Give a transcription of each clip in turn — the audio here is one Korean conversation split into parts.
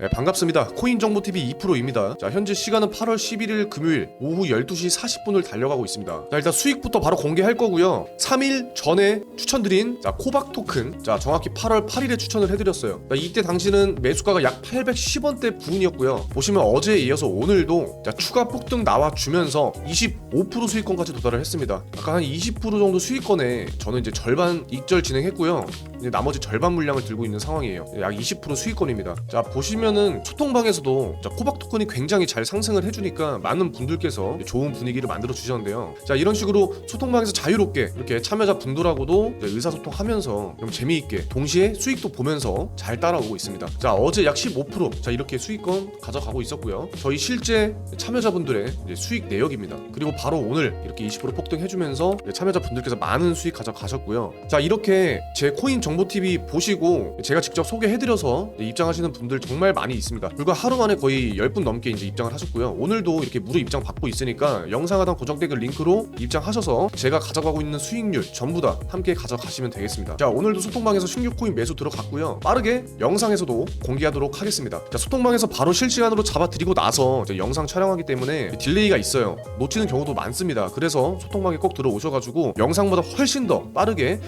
네, 반갑습니다. 코인 정보 TV 2%입니다. 자, 현재 시간은 8월 11일 금요일 오후 12시 40분을 달려가고 있습니다. 자, 일단 수익부터 바로 공개할 거고요. 3일 전에 추천드린 자, 코박 토큰. 자, 정확히 8월 8일에 추천을 해드렸어요. 자, 이때 당시는 매수가가 약 810원대 부근이었고요. 보시면 어제에 이어서 오늘도 자, 추가 폭등 나와주면서 25% 수익권까지 도달을 했습니다. 아까 한 20% 정도 수익권에 저는 이제 절반 익절 진행했고요. 이제 나머지 절반 물량을 들고 있는 상황이에요. 약 20% 수익권입니다. 자 보시면 은 소통방에서도 자, 코박 토큰이 굉장히 잘 상승을 해주니까 많은 분들께서 좋은 분위기를 만들어 주셨는데요. 자 이런 식으로 소통방에서 자유롭게 이렇게 참여자 분들하고도 의사소통하면서 좀 재미있게 동시에 수익도 보면서 잘 따라오고 있습니다. 자 어제 약 15%자 이렇게 수익권 가져가고 있었고요. 저희 실제 참여자분들의 수익 내역입니다. 그리고 바로 오늘 이렇게 20% 폭등해주면서 참여자분들께서 많은 수익 가져가셨고요. 자 이렇게 제 코인 정보 TV 보시고 제가 직접 소개해드려서 입장하시는 분들 정말 많이 있습니다. 불과 하루 만에 거의 10분 넘게 이제 입장을 하셨고요. 오늘도 이렇게 무료 입장 받고 있으니까 영상 하단 고정 댓글 링크로 입장하셔서 제가 가져가고 있는 수익률 전부 다 함께 가져가시면 되겠습니다. 자 오늘도 소통방에서 신규 코인 매수 들어갔고요. 빠르게 영상에서도 공개하도록 하겠습니다. 자 소통방에서 바로 실시간으로 잡아드리고 나서 영상 촬영하기 때문에 딜레이가 있어요. 놓치는 경우도 많습니다. 그래서 소통방에 꼭 들어오셔가지고 영상보다 훨씬 더 빠르게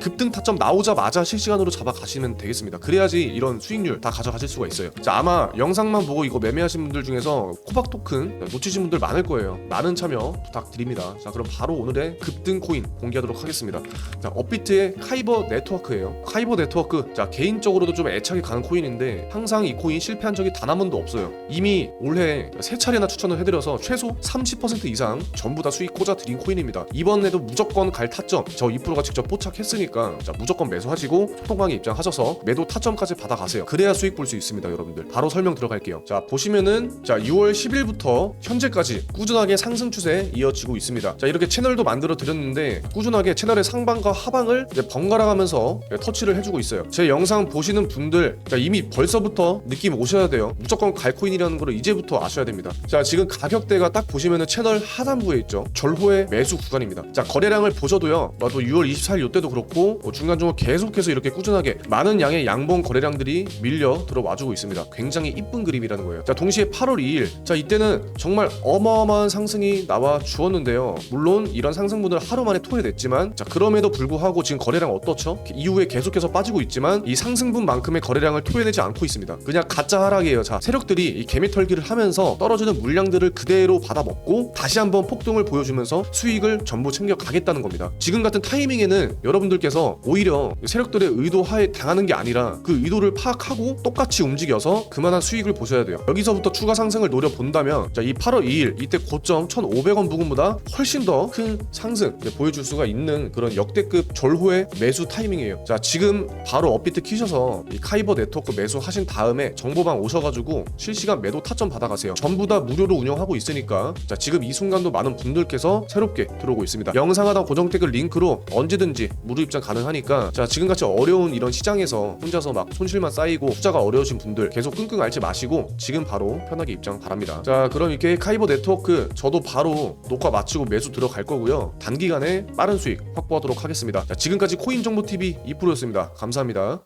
급등 타점 나오자마자 실시간으로 잡아가시면 되겠습니다. 그래야지 이런 수익률 다 가져가실 수가 있어요. 자 아마 영상만 보고 이거 매매하신 분들 중에서 코박 토큰 놓치신 분들 많을 거예요. 많은 참여 부탁드립니다. 자 그럼 바로 오늘의 급등 코인 공개하도록 하겠습니다. 자 업비트의 카이버 네트워크예요. 카이버 네트워크 자 개인적으로도 좀 애착이 가는 코인인데 항상 이 코인 실패한 적이 단 한 번도 없어요. 이미 올해 세 차례나 추천을 해드려서 최소 30% 이상 전부 다 수익 꽂아 드린 코인입니다. 이번에도 무조건 갈 타점 저 2%가 직접 포착했으니 까 자 무조건 매수하시고 소통방에 입장하셔서 매도 타점까지 받아가세요. 그래야 수익 볼 수 있습니다, 여러분들. 바로 설명 들어갈게요. 자 보시면은 자 6월 10일부터 현재까지 꾸준하게 상승 추세 이어지고 있습니다. 자 이렇게 채널도 만들어 드렸는데 꾸준하게 채널의 상방과 하방을 번갈아 가면서 터치를 해주고 있어요. 제 영상 보시는 분들 자 이미 벌써부터 느낌 오셔야 돼요. 무조건 갈코인이라는 걸 이제부터 아셔야 됩니다. 자 지금 가격대가 딱 보시면은 채널 하단부에 있죠. 절호의 매수 구간입니다. 자 거래량을 보셔도요. 나도 6월 24일 이때도 그렇고 뭐 중간중간 계속해서 이렇게 꾸준하게 많은 양의 양봉 거래량들이 밀려 들어와주고 있습니다. 굉장히 이쁜 그림이라는 거예요. 자 동시에 8월 2일 자 이때는 정말 어마어마한 상승이 나와 주었는데요. 물론 이런 상승분을 하루 만에 토해냈지만 자 그럼에도 불구하고 지금 거래량 어떻죠? 이후에 계속해서 빠지고 있지만 이 상승분만큼의 거래량을 토해내지 않고 있습니다. 그냥 가짜 하락이에요. 자 세력들이 이 개미털기를 하면서 떨어지는 물량들을 그대로 받아먹고 다시 한번 폭등을 보여주면서 수익을 전부 챙겨 가겠다는 겁니다. 지금 같은 타이밍에는 여러분들 께서 오히려 세력들의 의도 하에 당하는 게 아니라 그 의도를 파악하고 똑같이 움직여서 그만한 수익을 보셔야 돼요. 여기서부터 추가 상승을 노려 본다면 자 이 8월 2일 이때 고점 1,500원 부근보다 훨씬 더 큰 상승 보여줄 수가 있는 그런 역대급 절호의 매수 타이밍이에요. 자 지금 바로 업비트 키셔서 이 카이버 네트워크 매수하신 다음에 정보방 오셔가지고 실시간 매도 타점 받아가세요. 전부 다 무료로 운영하고 있으니까 자 지금 이 순간도 많은 분들께서 새롭게 들어오고 있습니다. 영상 하단 고정 댓글 링크로 언제든지 무료 입장 가능하니까 자 지금같이 어려운 이런 시장에서 혼자서 막 손실만 쌓이고 투자가 어려우신 분들 계속 끙끙 앓지 마시고 지금 바로 편하게 입장 바랍니다. 자 그럼 이렇게 카이버 네트워크 저도 바로 녹화 마치고 매수 들어갈 거고요. 단기간에 빠른 수익 확보하도록 하겠습니다. 자 지금까지 코인 정보 TV 2%였습니다. 감사합니다.